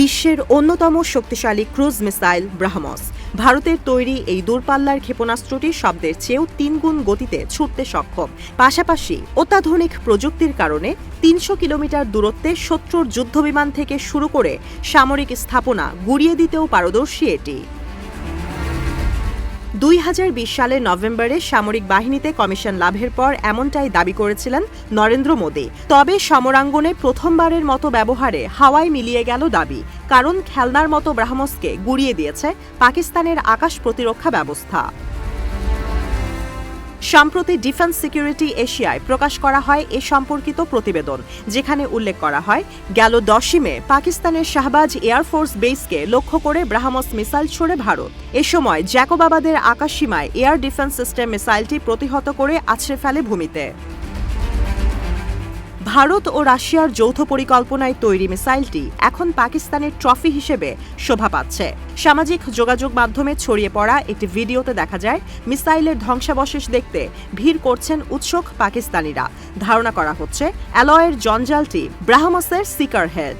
বিশ্বের অন্যতম শক্তিশালী ক্রুজ মিসাইল ব্রাহ্মস। ভারতের তৈরি এই দূরপাল্লার ক্ষেপণাস্ত্রটি শব্দের চেয়েও তিনগুণ গতিতে ছুটতে সক্ষম। পাশাপাশি অত্যাধুনিক প্রযুক্তির কারণে তিনশো কিলোমিটার দূরত্বে শত্রুর যুদ্ধবিমান থেকে শুরু করে সামরিক স্থাপনা গুড়িয়ে দিতেও পারদর্শী এটি। দুই হাজার বিশ সালের নভেম্বরে সামরিক বাহিনীতে কমিশন লাভের পর এমনটাই দাবি করেছিলেন নরেন্দ্র মোদী। তবে সমরাঙ্গনে প্রথমবারের মতো ব্যবহারে হাওয়ায় মিলিয়ে গেল দাবি, কারণ খেলনার মতো ব্রাহ্মসকে গুড়িয়ে দিয়েছে পাকিস্তানের আকাশ প্রতিরক্ষা ব্যবস্থা। সম্প্রতি ডিফেন্স সিকিউরিটি এশিয়ায় প্রকাশ করা হয় এ সম্পর্কিত প্রতিবেদন, যেখানে উল্লেখ করা হয়, গেল দশই মে পাকিস্তানের শাহবাজ এয়ারফোর্স বেসকে লক্ষ্য করে ব্রাহ্মস মিসাইল ছোড়ে ভারত। এ সময় জ্যাকোবাবাদের আকাশসীমায় এয়ার ডিফেন্স সিস্টেম মিসাইলটি প্রতিহত করে আছড়ে ফেলে ভূমিতে। ভারত ও রাশিয়ার যৌথ পরিকল্পনায় তৈরি মিসাইলটি এখন পাকিস্তানের ট্রফি হিসেবে শোভা পাচ্ছে। সামাজিক যোগাযোগ মাধ্যমে ছড়িয়ে পড়া একটি ভিডিওতে দেখা যায়, মিসাইলের ধ্বংসাবশেষ দেখতে ভিড় করছেন উৎসুক পাকিস্তানিরা। ধারণা করা হচ্ছে, অ্যালয়ের জঞ্জালটি ব্রাহ্মসের সিকার হেড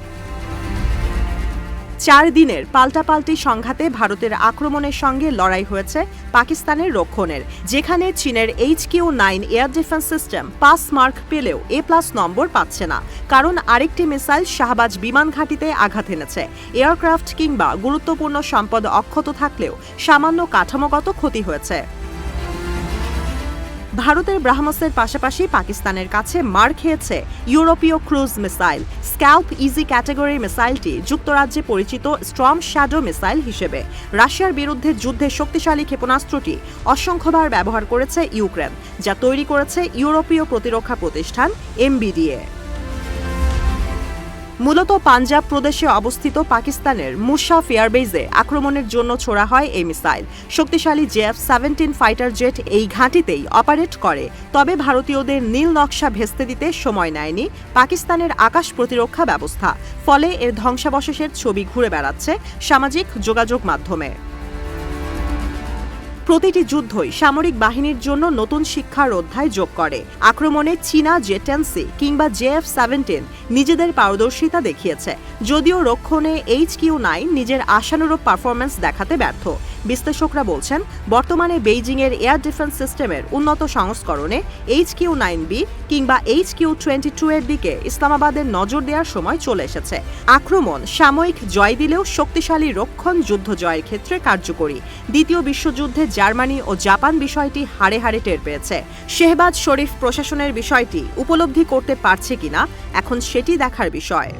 চার দিনের পাল্টাপাল্টি সংঘাতে ভারতের আক্রমণের সঙ্গে লড়াই হয়েছে পাকিস্তানের রক্ষণের, যেখানে চীনের H Q nine air defence system pass mark পেলেও এ প্লাস নম্বর পাচ্ছে না। কারণ আরেকটি মিসাইল শাহবাজ বিমান ঘাঁটিতে আঘাত এনেছে। এয়ারক্রাফট কিংবা গুরুত্বপূর্ণ সম্পদ অক্ষত থাকলেও সামান্য কাঠামোগত ক্ষতি হয়েছে। ভারতের ব্রাহ্মসের পাশাপাশি পাকিস্তানের কাছে মার খেয়েছে ইউরোপীয় cruise missile. SCALP, EG category মিসাইলটি যুক্তরাজ্যে পরিচিত স্ট্রম শ্যাডো মিসাইল হিসেবে। রাশিয়ার বিরুদ্ধে যুদ্ধে শক্তিশালী ক্ষেপণাস্ত্রটি অসংখ্যবার ব্যবহার করেছে ইউক্রেন, যা তৈরি করেছে ইউরোপীয় প্রতিরক্ষা প্রতিষ্ঠান এমবিডিএ। মূলত পাঞ্জাব প্রদেশে অবস্থিত পাকিস্তানের মুশাফ এয়ারবেজে আক্রমণের জন্য ছোড়া হয় এই মিসাইল। শক্তিশালী জেএফ সেভেন্টিন ফাইটার জেট এই ঘাঁটিতেই অপারেট করে। তবে ভারতীয়দের নীল নকশা ভেস্তে দিতে সময় নেয়নি পাকিস্তানের আকাশ প্রতিরক্ষা ব্যবস্থা। ফলে এর ধ্বংসাবশেষের ছবি ঘুরে বেড়াচ্ছে সামাজিক যোগাযোগ মাধ্যমে। প্রতিটি যুদ্ধই সামরিক বাহিনীর জন্য নতুন শিক্ষার অধ্যায় যোগ করে। আক্রমণে চীনা জেটেন্সি কিংবা জে জেএফ সেভেন্টিন নিজেদের পারদর্শিতা দেখিয়েছে, যদিও রক্ষণে এইচ কিউ নাইন নিজের আশানুরূপ পারফরমেন্স দেখাতে ব্যর্থ। বিশ্লেষকরা বলছেন, বর্তমানে বেইজিংয়ের এয়ার ডিফেন্স সিস্টেমের উন্নত সংস্করণে এইচ কিউ নাইন বি কিংবা এইচ কিউ টোয়েন্টি টু এর দিকে ইসলামাবাদের নজর দেওয়ার সময় চলে এসেছে। আক্রমণ সাময়িক জয় দিলেও শক্তিশালী রক্ষণ যুদ্ধ জয়ের ক্ষেত্রে কার্যকরী। দ্বিতীয় বিশ্বযুদ্ধে জার্মানি ও জাপান বিষয়টি হাড়ে হাড়ে টের পেয়েছে। শেহবাজ শরীফ প্রশাসনের বিষয়টি উপলব্ধি করতে পারছে কিনা, এখন সেটি দেখার বিষয়।